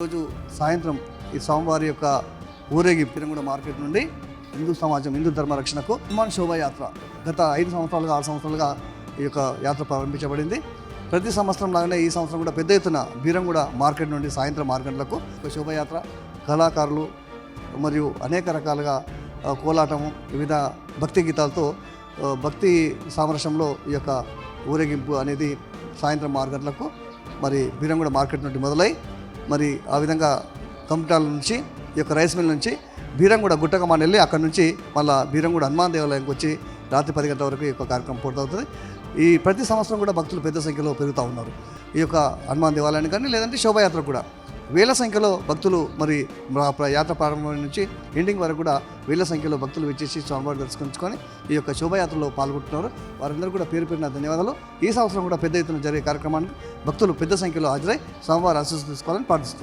రోజు సాయంత్రం ఈ స్వామివారి యొక్క ఊరేగింపు పిరంగుడ మార్కెట్ నుండి హిందూ సమాజం హిందూ ధర్మ రక్షణకు హనుమాన్ శోభాయాత్ర గత ఐదు సంవత్సరాలుగా ఆరు సంవత్సరాలుగా ఈ యొక్క యాత్ర ప్రారంభించబడింది. ప్రతి సంవత్సరం లాగానే ఈ సంవత్సరం కూడా పెద్ద ఎత్తున బీరంగూడ మార్కెట్ నుండి సాయంత్రం మార్కెట్లకు ఒక శోభాయాత్ర కళాకారులు మరియు అనేక రకాలుగా కోలాటము వివిధ భక్తి గీతాలతో భక్తి సామరస్యంలో ఈ యొక్క ఊరేగింపు అనేది సాయంత్రం ఆరు గంటలకు మరి బీరంగూడ మార్కెట్ నుండి మొదలై మరి ఆ విధంగా కంపిటాల నుంచి ఈ యొక్క రైస్ మిల్ నుంచి బీరంగూడ గుట్టకమాన్ వెళ్ళి అక్కడ నుంచి మళ్ళీ బీరంగూడ హనుమాన్ దేవాలయంకి వచ్చి రాత్రి పది గంటల వరకు ఈ యొక్క కార్యక్రమం పూర్తవుతుంది. ఈ ప్రతి సంవత్సరం కూడా భక్తులు పెద్ద సంఖ్యలో పెరుగుతూ ఉన్నారు. ఈ యొక్క హనుమాన్ దేవాలయానికి కానీ లేదంటే శోభాయాత్ర కూడా. వేల సంఖ్యలో భక్తులు మరి మా ప్ర- యాత్ర ప్రారంభం నుంచి ఎండింగ్ వరకు కూడా వేల సంఖ్యలో భక్తులు వచ్చేసి స్వామివారి దర్శించుకొని ఈ యొక్క శోభయాత్రలో పాల్గొంటున్నారు. వారందరూ కూడా పేరు పేరున ధన్యవాదాలు. ఈ సంవత్సరం కూడా పెద్ద ఎత్తున జరిగే కార్యక్రమానికి భక్తులు పెద్ద సంఖ్యలో హాజరై స్వామివారి ఆశీస్సు తీసుకోవాలని ప్రార్థిస్తున్నారు